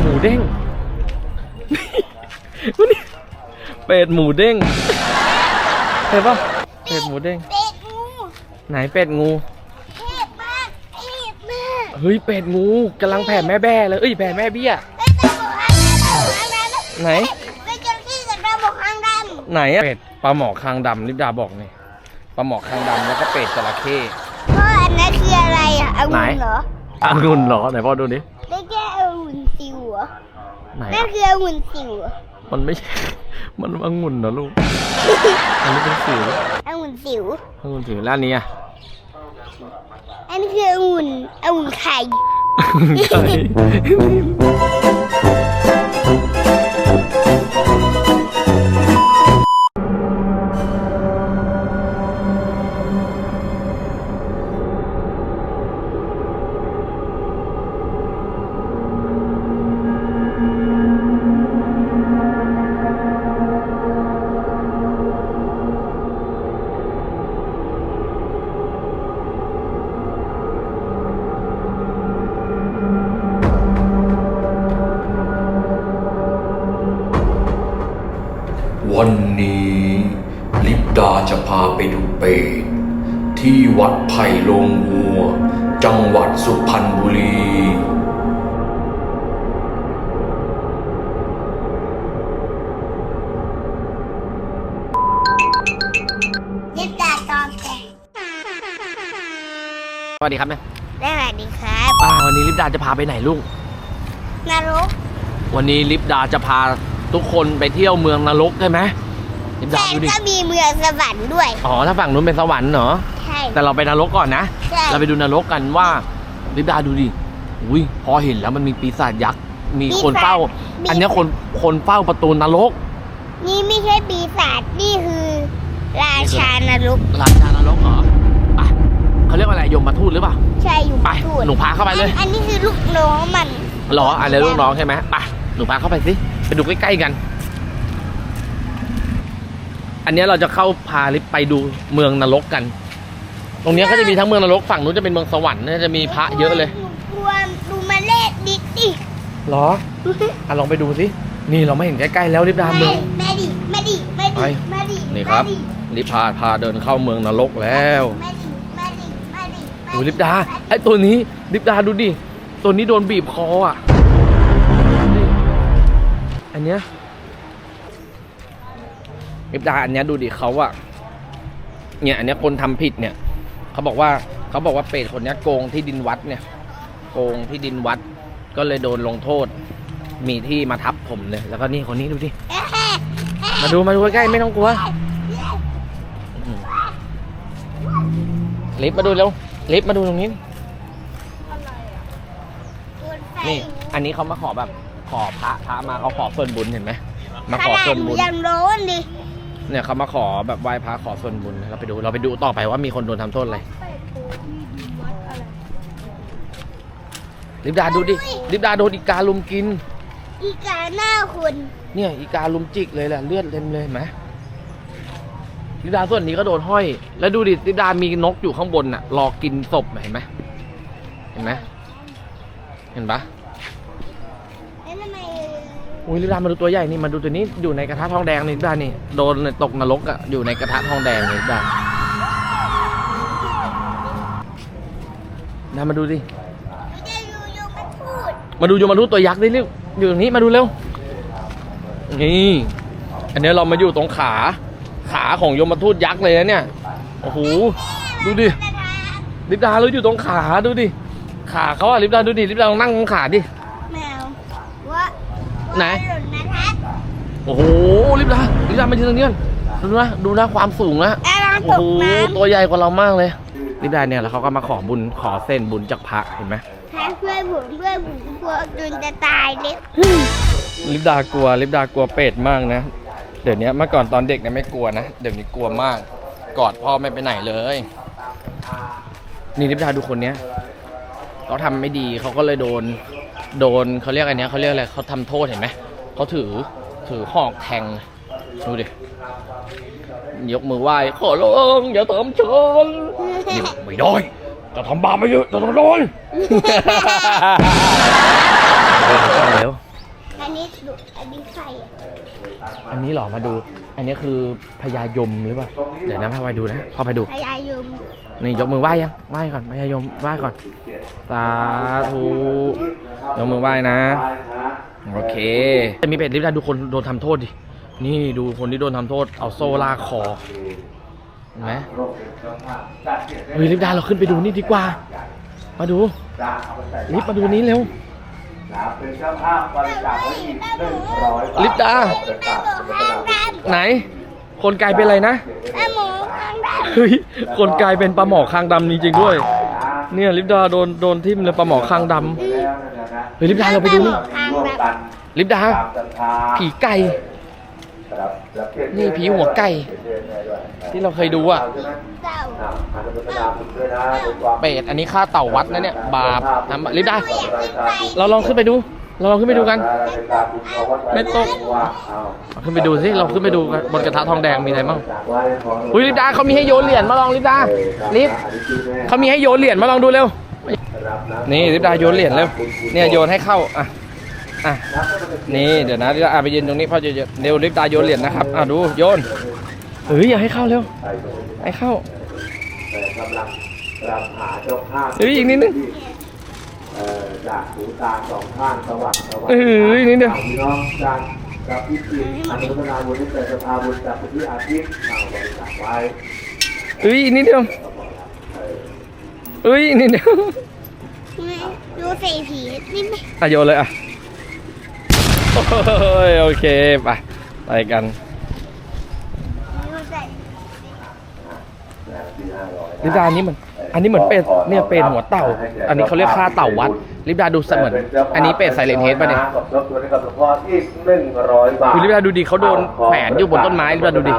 หมูเด้งวันนี้เป็ดหมูเด้งเห็นปะเป็ดหมูเด้ง เป็ดงูไหนเป็ดงู เทพมากเทพมากเฮ้ยเป็ดงูกำลังแผ่แม่แบ้เลยเอ้ยแผ่แม่เบี้ยเป็นตาบอดข้างดำข้างดำไหนเป็นจระเข้กับตาบอดข้างดไหนอะเป็ดปลาหมอคางดำลิปดาบอกนี่ปลาหมอคางดำแล้วก็เป็ดจระเข้ำพ่ออันนั้นคืออะไรอะองุ่ไหนนเหรอองุ่นเหรอไหนพ่อดูดิ ได้แค่องุ่นสิวเหรอ ไหนนั่นคือองุ่นสิวเหรอมันไม่ใช่ มันองุ่นเหรอลูก อันนี้เป็นสิวองุ่นสิวองุ่นสิวแล้วอันนี้อะอันนี้คือองุ่นองุ่นไข่ใช่ พาไปดูเป็ดที่วัดไผ่ลงวัว จังหวัดสุพรรณบุรียิบตาตอมแต่สวัสดีครับแม่สวัสดีครับอ่าวันนี้ลิปดาจะพาไปไหนลูก นรก วันนี้ลิปดาจะพาทุกคนไปเที่ยวเมืองนรกใช่ไหม ลิปดาแต่ดูดิ ก็มีเมืองสวรรค์ด้วย อ๋อ ถ้าฝั่งนู้นเป็นสวรรค์เหรอ ใช่ แต่เราไปนรกก่อนนะ ใช่เราไปดูนรกกันว่าลิปดาดูดิ อุ้ยพอเห็นแล้วมันมีปีศาจยักษ์ มีคนเฝ้า อันเนี้ยคนคนเฝ้าประตูนรก นี่ไม่ใช่ปีศาจนี่คือ ราชานรกราชานรกเหรอไปเขาเรียกว่าอะไรยมมาทูตหรือเปล่า ใช่อยู่ไปพูดหนูพาเข้าไปเลยอันอันนี้คือลูกน้องมัน เหรออะไรลูกน้องใช่ไหมไป หนูพาเข้าไปสิ ไปดูใกล้ๆกัน อันเนี้ยเราจะเข้าพาลิฟไปดูเมืองนรกกัน ตรงเนี้ยก็จะมีทั้งเมืองนรกฝั่งนู้นจะเป็นเมืองสวรรค์นะจะมีพระเยอะเลยหนูกลัวดูมาเล่ดิดิเหรออะลองไปดูสินี่เราไม่เห็นใกล้ๆแล้วลิฟดาเมือง แม่ดิแม่ดิแม่ดิไปแม่ดินี่ครับแม่ดิลิฟพาพาเดินเข้าเมืองนรกแล้วแม่ดิแม่ดิแม่ดิแม่ดูลิฟดาไอ้ตัวนี้ลิฟดาดูดิตัวนี้โดนบีบคออะนี่อันเนี้ย ลิฟดาอันเนี้ยดูดิเขาอะเนี่ยอันเนี้ยคนทำผิดเนี่ยเขาบอกว่าเขาบอกว่าเป็ดคนเนี้ยโกงที่ดินวัดเนี่ย โกงที่ดินวัด ก็เลยโดนลงโทษ มีที่มาทับผมเลย แล้วก็นี่คนนี้ดูดิมาดูมาดูใกล้ๆไม่ต้องกลัวอืมลิฟต์มาดูเร็วลิฟต์มาดูตรงนี้นี่อันนี้เขามาขอแบบขอพระพระมาเขาขอส่วนบุญเห็นไหมมาขขอนาส่ดวนหนูบุญยังร้อนดิ เนี่ยเขามาขอแบบไหว้พระขอส่วนบุญเราไปดูเราไปดูต่อไปว่ามีคนโดนทำโทษอะไรลิปดาดูดิลิปดาโดนอีกาลุมกิน อีกาหน้าคนเนี่ยอีกาลุมจิกเลยแหละเลือดเต็มเลยเห็นไหมลิปดาส่วนนี้ก็โดนห้อย แล้วดูดิลิปดามีนกอยู่ข้างบนน่ะรอกินศพน่ะเห็นไหมเห็นไหมเห็นปะแล้วทำไม อุ้ยลิปดามาดูตัวใหญ่นี่มาดูตัวนี้อยู่ในกระทะทองแดงนี่ลิปดานี่โดนตกนรกอะอยู่ในกระทะทองแดงนี่ลิปดานามาดูสิไม่ได้ยูยูมาดูโยมาดูตัวยักษ์ดิเร็วอยู่ตรงนี้มาดูเร็วนี่อันนี้เรามาอยู่ตรงขาขาของโยมทูตยักษ์เลยนะเนี่ยโอ้โหดูดิลิปดาเราอยู่ตรงขาดูดิขาเขาอะลิปดาดูดิลิปดาลองนั่งตรงขาดิ ไหนว่าหล่นนะทัดโอ้โหลิปดาลิปดามายืนตรงนี้ก่อนดูนะดูนะความสูงนะกำลังโอ้ตโหกน้ตัวใหญ่กว่าเรามากเลยลิปดาเนี่ยแล้วเขาก็มาขอบุญขอเส้นบุญจากพระเห็นไหมำถ้าช่วยผมช่วยผมกลัวจนจะตายเลยลิปดากลัวลิปดากลัวเป็ดมากนะ เดี๋ยวนี้เมื่อก่อนตอนเด็กเนี่ยไม่กลัวนะเดี๋ยวนี้กลัวมากกอดพ่อไม่ไปไหนเลย นี่ลิปดาดูคนเนี้ยเขาทำไม่ดีเขาก็เลยโดน โดนเขาเรียกอันนี้เขาเรียกอะไรเขาทำโทษเห็นไหมเขาถือถือหอกแทงดูดิยกมือไหว้ขอร้องอย่าทำฉันไม่ได้จะทำบาปไม่เยอะจะต้องโดนเดี๋ยวอันนี้อันนี้ใคร เหรอมาดู อันนี้คือพญายมหรือเปล่า เดี๋ยวนะพาไปดูนะพาไปดู พยายมนี่ยกมือไหว้ยังไหว้ก่อนพญายมไหว้ก่อน สาธุยกมือไหว้นะ โอเค จะมีเป็ดลิฟต์ได้ดูคนโดนทำโทษดิ นี่ดูคนที่โดนทำโทษ เอาโซ่ลากคอเห็นไหมเฮ้ยลิฟต์ดาเราขึ้นไปดูนี่ดีกว่า มาดู ลิฟต์มาดูนี้เร็ว เป็นเจ้าภาพบริจาคไว้อีกหนึ่งร้อยบาทลิปดาไหน คนกลายเป็นอะไรนะแม่หมูข้างด้านเฮ้ยคนกลายเป็นปลาหมอคางดำจริงๆด้วย เนี่ยลิฟต์ดาโดนโดนทิ่มเลยปลาหมอคางดำเฮ้ยลิฟต์ดาเราไปดูนี่ร่วมกันลิฟต์ดา ตามศรัทธา ผีไก่ นี่ผีหัวไก่ ที่เราเคยดูอะเต่าอ่าอาจจะพัฒนาคุณด้วยนะโดยความเป็ดอันนี้ค่าเต่าวัดนะเนี่ย บาปทำลิฟต์ดาไม่อยากขึ้นไปเราลองขึ้นไปดู เราลองขึ้นไปดูกัน ไม่ตกว่าเอาเอาขึ้นไปดูสิเราขึ้นไปดูกันบนกระทะทองแดงมีอะไรบ้างจากไว้ของอุ้ยลิฟต์ดาเขามีให้โยนเหรียญมาลองลิฟต์ดาลิฟต์เขามีให้โยนเหรียญมาลองดูเร็ว นี่ลิฟต์ดาโยนเหรียญเร็ว เนี่ยโยนให้เข้าอะ อะนี่เดี๋ยวนะลิฟต์ดาอะไปยืนตรงนี้พ่อจะเดี๋ยวลิฟต์ดาโยนเหรียญนะครับอะดูโยนเฮ้ยอย่าให้เข้าเร็วให้เข้าแต่กำลังกำลังหาเจ้าภาพเฮ้ยอีกนิดนึงเอ่อจากหูตาสองข้างสว่างสว่างเอ้ยนิดเดียวพี่น้องจากกับพี่จีอนุโมทนาบุญที่เกิดสภาบุญจากพี่อาทิตย์เอาบริจาคไว้เฮ้ยอีกนิดเดียวเฮ้ยอีกนิดเดียวดูสีผีนี่ไหมอะโยนเลยอะ โอ้ยโอเคไปไปกันดูใส่ลิปดาอันนี้มัน อันนี้เหมือนเป็ดเนี่ยเป็ดหัวเต่า อันนี้เขาเรียกค่าเต่าวัด ลิปดาดูเสมือนอันนี้เป็ดไซเลนเฮดป่ะเนี่ยกับรถตัวนี้กับหลวงพ่ออีกหนึ่งร้อยบาทคุณลิปดาดูดิเขาโดนแขวนอยู่บนต้นไม้ลิปดาดูดิ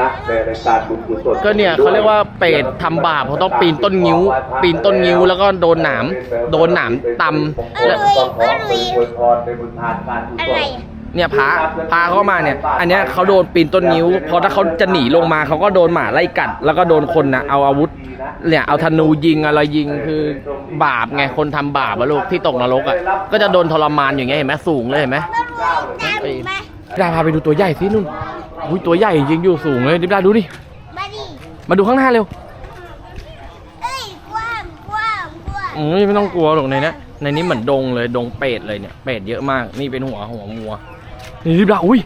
นะในรายการบุญกุศลก็เนี่ยเขาเรียกว่าเป็ดทำบาปเขาต้องปีนต้นงิ้ว ปีนต้นงิ้วแล้วก็โดนหนามโดนหนามตำแล้วต้องขอเป็นอวยพรในบุญทานการกุศอะไรลอะเนี่ยพาพาเข้ามาเนี่ย อันเนี้ยเขาโดนปีนต้นนิ้ว เพราะถ้าเขาจะหนีลงมาเขาก็โดนหมาไล่กัด แล้วก็โดนคนนะเอาอาวุธ เนี่ยเอาธนูยิงอะไรยิงคือบาปไงคนทำบาปอะลูกที่ตกนรกอะก็จะโดนทรมานอย่างเงี้ยเห็นไหมสูงเลยเห็นไหมตามมาดาพาไปดูตัวใหญ่สินุ่นอุ้ยตัวใหญ่จริงๆอยู่สูงเลยดิบดาดูดิมาดิมาดูข้างหน้าเร็วเอ้ยกว้างกว้างกว้างอืมไม่ต้องกลัวหรอกในเนี้ยในนี้เหมือนดงเลยดงเป็ดเลยเนี่ยเป็ดเยอะมากนี่เป็นหัวหัวงัวนี่ดิบดาอุ้ย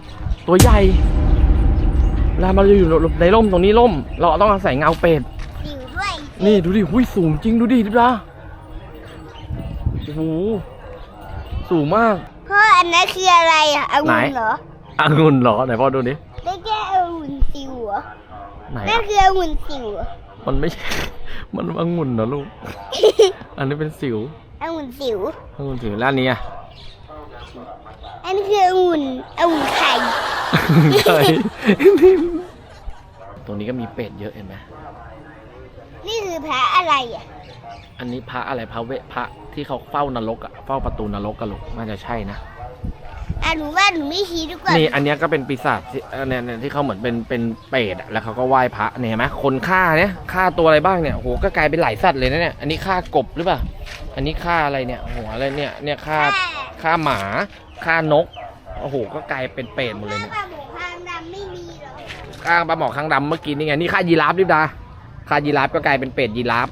ตัวใหญ่เวลามาเราอยู่ในร่มตรงนี้ร่ม เราต้องอาศัยเงาเป็ดสิวด้วย นี่ดูดิหุ้ยสูงจริงดูดิดิบดาโอ้โหสูงมาก พ่ออันนั้นคืออะไรอะองุ่นไหนเหรอองุ่นเหรอไหนพ่อดูดิได้แค่องุ่นสิวเหรอไหนนั่นอะคือองุ่นสิวเหรอมันไม่ใช่ มันองุ่นเหรอลูก อันนี้เป็นสิวองุ่นสิวองุ่นสิวแล้วอันนี้อะอันนี้คือองุ่นองุ่นไข่ใช่ตรงนี้ก็มีเป็ดเยอะเห็นไหมนี่ คือพระอะไรอะ อันนี้พระอะไรพระเวพระที่เขาเฝ้านรกอะเฝ้าประตูนรกกันลูกน่าจะใช่นะอะหนูว่าหนูไม่ชี้ดีกว่านี่อันเนี้ยก็เป็นปีศาจที่อันเนี้ยเนี่ยที่เขาเหมือนเป็นเป็นเปรตอะแล้วเขาก็ไหว้พระเนี่ยเห็นไหมคนฆ่าเนี่ยฆ่าตัวอะไรบ้างเนี่ยโหก็กลายเป็นหลายสัตว์เลยนะเนี่ยอันนี้ฆ่ากบหรือเปล่าอันนี้ฆ่าอะไรเนี่ยหัวอะไรเนี่ยเนี่ยฆ่าฆ่าหมาฆ่านกโอ้โหก็กลายเป็นเปรตหมดเลยเนี่ยปลาหมูพางดำไม่มีหรอกฆ่าปลาหมอคางดำเมื่อกี้นี่ไง นี่ฆ่ายีราฟดิบดา ฆ่ายีราฟก็กลายเป็นเป็ดยีราฟ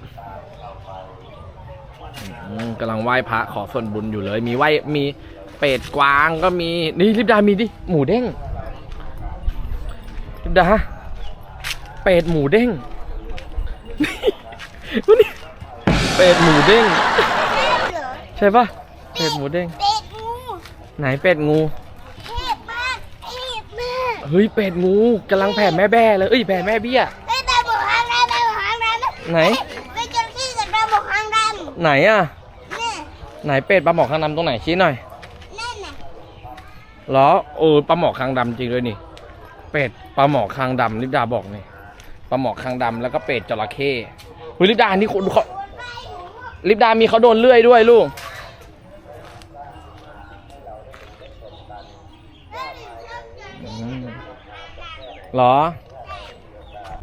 อืมกำลังไหว้พระขอส่วนบุญอยู่เลย มีไหว้มีเป็ดกวางก็มีนี่ลิบดามีดิหมูเด้งลิบดาเป็ดหมูเด้งนี่เป็ดหมูเด้งแม่เหรอใช่ปะเป็ดหมูเด้งเป็ดงูไหนเป็ดงูเทพมากเทพมากเฮ้ยเป็ดงูกำลังแผ่แม่แบ้เลยเอ้ยแผ่แม่เบี้ย ไหน ไปเจอที่กับปลาหมูพางดไหนอะำเนี่ยไหนเป็ดปลาหมอคางดำตรงไหนชี้หน่อยนั่นน่ะเหรอเออปลาหมอคางดำจริงเลยนี่ เป็ดปลาหมอคางดำลิปดาบอกนี่ปลาหมอคางดำแล้วก็เป็ดจระเข้เฮ้ยลิปดาอันนี้คนเขาลิปดามีเขาโดนเลื่อยด้วยลูกอืมเหรอ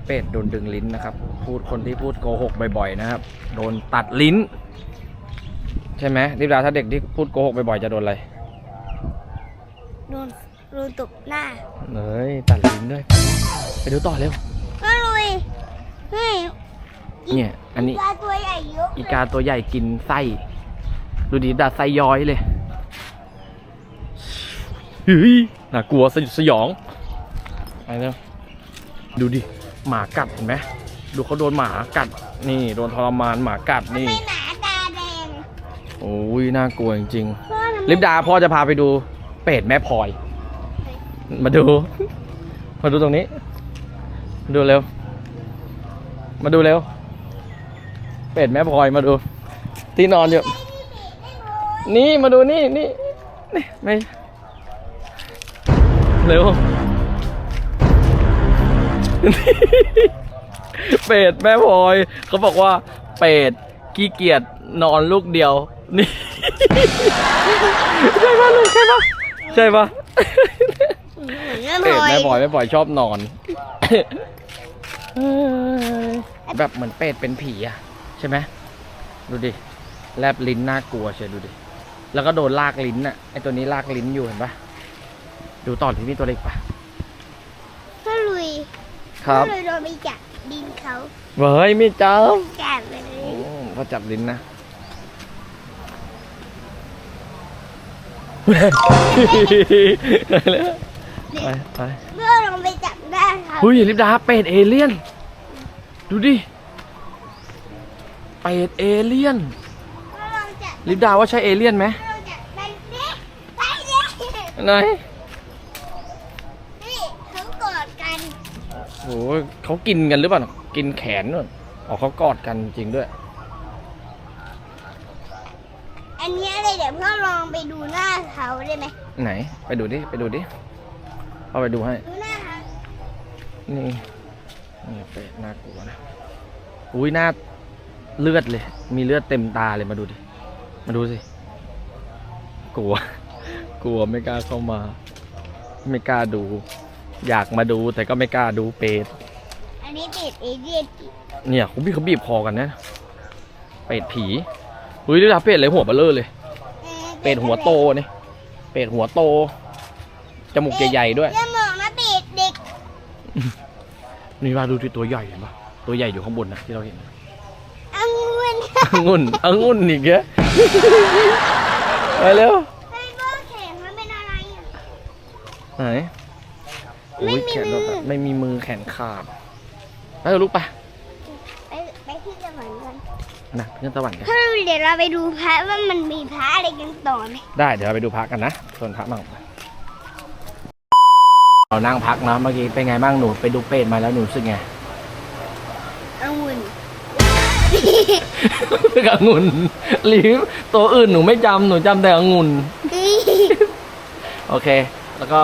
เป็ดโดนดึงลิ้นนะครับ พูดคนที่พูดโกหกบ่อยๆนะครับ โดนตัดลิ้น ใช่ไหมลิปดาถ้าเด็กที่พูดโกหกบ่อยๆจะโดนอะไรโดนรูตบหน้าเฮ้ยตัดลิ้นด้วย ไปดูต่อเร็วก็ลุยเฮ้ยเนี่ยอันนี้ปลาตัวใหญ่เยอะอีกาตัวใหญ่กินไส้ดูดิดัดไส้ย้อยเลยเฮ้ยน่ากลัวสยดสยองไปเร็วดูดิ หมากัดเห็นไหมดูเขาโดนหมากัดนี่โดนทรมานหมากัดนี่ไม่หนาตาแดงโอ้ยน่ากลัวจริงพ่อทำไมๆลิปดาพ่อจะพาไปดูเป็ดแม่พลอย มาดู มาดูตรงนี้ ดูเร็ว มาดูเร็ว เป็ดแม่พลอยมาดู ที่นอนอยู่ นี่มาดูนี่นี่นี่ไม่เร็ว เป็ดแม่พลอยเขาบอกว่า เป็ดขี้เกียจนอนลูกเดียว นี่ ใช่ปะลูกใช่ปะใช่ปะเหมือนแม่เป็ดพลอยแม่พลอยแม่พลอยชอบนอนเอ้ยแบบเหมือนเป็ดเป็นผีอะใช่ไหมดูดิแลบลิ้นน่ากลัวเชียวดูดิ แล้วก็โดนลากลิ้นน่ะไอตัวนี้ลากลิ้นอยู่เห็นปะดูต่อที่นี่ตัวเล็กปะพ่อลุย ครับพ่อลุยโดนไปจับดินเขาเฮ้ยไม่จจับไปเลำยโอ้เขาจับลิ้นนะไปแล้วไปไปเมื่อลงไปจับได้เขาเฮ้ยลิปดาเป็ดเอเลี่ยน ดูดิ เป็ดเอเลี่ยนเมื่อลงจับลิปดาว่าใช่เอเลี่ยนไหมเมื่อลงจับไปเด็กไปเด็กไหนนี่เขากอดกัน โอ้ย เขากินกันหรือเปล่า กินแขนด้วยอ๋อเขากอดกันจริงด้วย อันเนี้ยเลยเดี๋ยวพ่อลองไปดูหน้าเขาได้ไหมไหน ไปดูดิ ไปดูดิเอาไปดูให้ ดูหน้าเขานี่ นี่เป็ดน่ากลัวนะ อุ้ยหน้าเลือดเลย มีเลือดเต็มตาเลยมาดูดิ มาดูสิ กลัว กลัวไม่กล้าเข้ามา ไม่กล้าดู อยากมาดูแต่ก็ไม่กล้าดูเป็ด อันนี้เป็ดเอเลี่ยนอีกเนี่ยคุณพี่เขาบีบคอกันนะ เป็ดผีอุ้ยดูดาเป็ดเลยหัวเบลเลอร์เลยออเป็ดหัวโตนี่ เป็ดหัวโต จมูกใหญ่ๆด้วยอย่ามองนะเป็ดเด็ก นี่ว่าดูที่ตัวใหญ่เห็นปะตัวใหญ่อยู่ข้างบนนะที่เราเห็นองุ่นองุ่นองุ่นอีกเยอะไปเร็วไอ้บ้าแข็งมันเป็นอะไรอะไหนโอ้ ไม่ ย มี แขน มื เรา อ ไม่มีมือแขนขาดไปเถอะลูกไปไปไปที่สวรรค์กันนะขึ้นสวรรค์กัน ถ้าเดี๋ยวเราไปดูพระว่ามันมีพระอะไรกันต่อไหมได้เดี๋ยวเราไปดูพักกันนะส่วนพักมั่งเรานั่งพักนะเมื่อกี้เป็นไงบ้างหนูไปดูเป็ดมาแล้วหนูรู้สึกไงองุ่นองุ่นหรือตัวอื่นหนูไม่จำหนูจำแต่องุ่นโอเค แล้วก็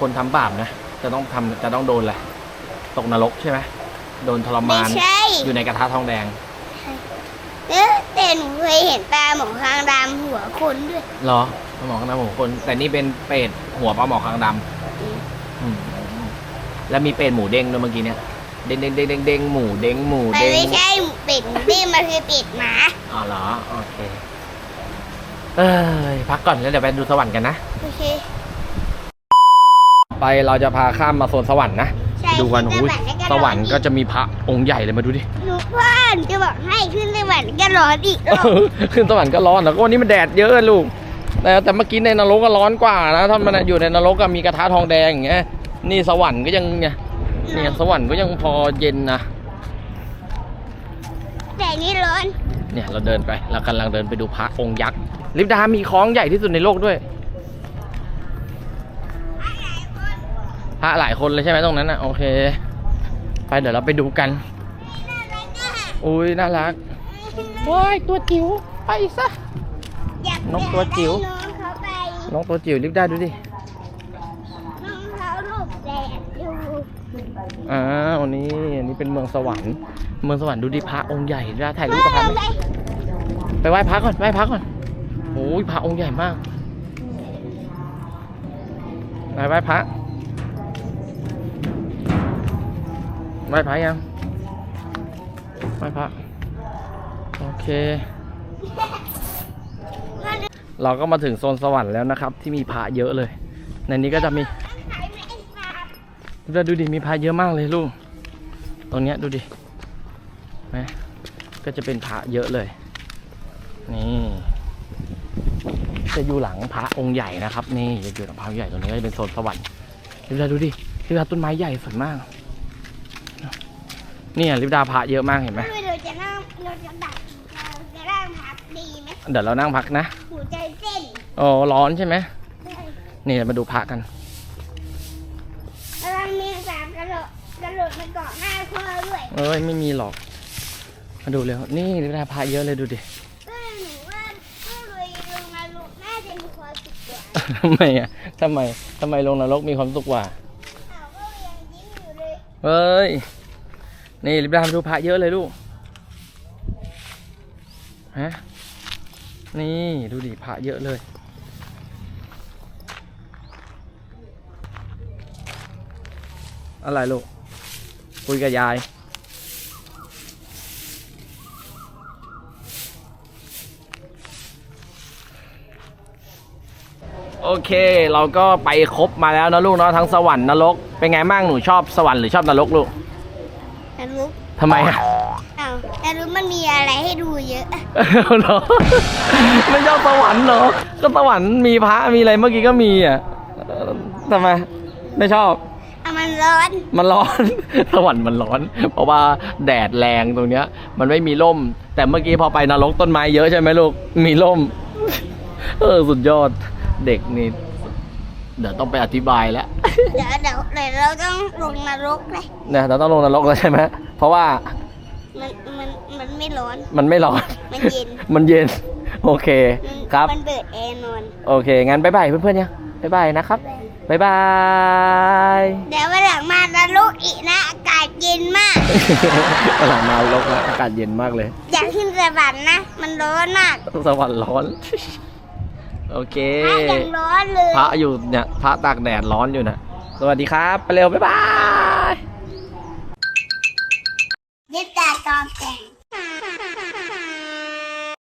คนทำบาปนะ จะต้องทำจะต้องโดนอะไรตกนรกใช่ไหมโดนทรไม่มานใช่อยู่ในกระทะทองแดงเออแต่หนูเคยเห็นปลาหมอคางดำหัวคนด้วย เหรอปลาหมอคางดำหัวคน แต่นี่เป็นเป็ดหัวปลาหมอคางดำอืมแล้วมีเป็ดหมูเด้งด้วยเมื่อกี้เนี่ยเด้งเด้งเด้งเด้งเด้งหมูเด้งหมูมันเด้งไม่ใช่เป็ดนี่มันคือเป็ดหมาอ๋อเหรอโอเค เอ้ยพักก่อนแล้วเดี๋ยวไปดูสวรรค์กันนะ โอเค ไปเราจะพาข้ามมาโซนสวรรค์นะ ใช่ดูกันขึ้อุ้ยแล้สวรรค์ก็จะมีพระองค์ใหญ่เลยมาดูดิ หนูพ่อนจะบอกให้ขึ้นสวรรค์ก็ร้อนอีกรอบ ขึ้นสวรรค์ก็ร้อนแล้วก็วันนี้มันแดดเยอะลูก แต่แต่เมื่อกี้ในนรกก็ร้อนกว่านะ ถ้ามันอยู่ในนรกก็มีกระทะทองแดงอย่างเงี้ย นี่สวรรค์ก็ยังเนี่ยเนี่ยสวรรค์ก็ยังพอเย็นนะ แต่นี่ร้อนเนี่ยเราเดินไป เรากำลังเดินไปดูพระองค์ยักษ์ ลิฟดามีคล้องใหญ่ที่สุดในโลกด้วย ระหลายคนเลยใช่ไหมตรงนั้นนะโอเค ไปเดี๋ยวเราไปดูกัน อุ้ยน่ารักว้ายตัวจิ๋วไปซะอยากนกตัวจิ๋วน้องเขาไปน้องตัวจิ๋วลิฟดาดูดิน้องเขาหลบแดดอยู่อ้าวนี่อันนี้เป็นเมืองสวรรค์ เมืองสวรรค์ดูดิพระองค์ใหญ่ได้ถ่ายรูปกับพระไหมไปไหว้พระก่อนไหว้พระก่อนโอ้ยพระองค์ใหญ่มากไหว้ไหว้พระ ไหว้พระยังไหว้พระโอเค เราก็มาถึงโซนสวรรค์แล้วนะครับ ที่มีพระเยอะเลย ในนี้ก็จะมีเราดูดิมีพระเยอะมากเลยลูกตรงเนี้ยดูดินะก็จะเป็นพระเยอะเลย นี่จะอยู่หลังพระองค์ใหญ่นะครับ นี่จะอยู่หลังพระองค์ใหญ่ตรงนี้ก็จะเป็นโซนสวรรค์ลิบดาดูดิลิบดาต้นไม้ใหญ่สวยมาก เนี่ยลิบดาพระเยอะมากเห็นไหมไม่เราจะนั่งเราจะดักเราจะนั่งพักดีไหมเดี๋ยวเรานั่งพักนะหัวใจเต้นอ๋อร้อนใช่ไหมนี่มาดูพระกันกำลังมีสามกระโดดกระโดดมาเกาะหน้าพ่อด้วยเอ้ยไม่มีหรอก มาดูเร็วนี่ลิบดาพระเยอะเลยดูดิก็หนูว่าก็เลยลงมาลุกน่าจะมีความสุขกว่าทำไมอะทำไมทำไมลงนรกมีความสุขกว่าอ้าวก็ยังยิ้มอยู่เลยเฮ้ย นี่ลิบดามาดูพระเยอะเลยลูกฮะนี่ดูดิพระเยอะเลย อะไรลูก คุยกับยาย โอเค เราก็ไปครบมาแล้วนะลูกเนาะทั้งสวรรค์นรก เป็นไงบ้างหนูชอบสวรรค์หรือชอบนรกลูก แต่รู้ทำไมอะอ้าวแต่รู้มันมีอะไรให้ดูเยอะเหรอไม่ชอบสวรรค์เหรอ ก็สวรรค์มีพระมีอะไรเมื่อกี้ก็มีอะเอ่อทำไมไม่ชอบ อะมันร้อนมันร้อน สวรรค์มันร้อน เพราะว่าแดดแรงตรงเนี้ย มันไม่มีร่ม แต่เมื่อกี้พอไปนรกต้นไม้เยอะใช่ไหมลูก มีร่ม เออ สุดยอด เด็กนี่ เดี๋ยวต้องไปอธิบายแล้วเดี๋ยวเดี๋ยวเดี๋ยวเราต้องลงนรกเลยเนี่ยเราต้องลงนรกแล้วใช่ไหมเพราะว่ามันมันมันไม่ร้อน มันไม่ร้อน มันเย็น มันเย็น โอเคมันครับ มันเปิดแอร์นอน โอเค งั้นบ๊ายบายเพื่อนๆยังบ๊ายบายนะครับบ๊ายบาย เดี๋ยววันหลังมานรกอีกนะ อากาศเย็นมากหลังมาลกแล้วอากาศเย็นมากเลย อยากขึ้นสวรรค์นะ มันร้อนมาก สวรรค์ร้อน โอเคถ้ายังร้อนเลยพระอยู่เนี่ยพระตากแดดร้อนอยู่นะสวัสดีครับไปเร็วบ๊ายบายยึดตากองแต่ง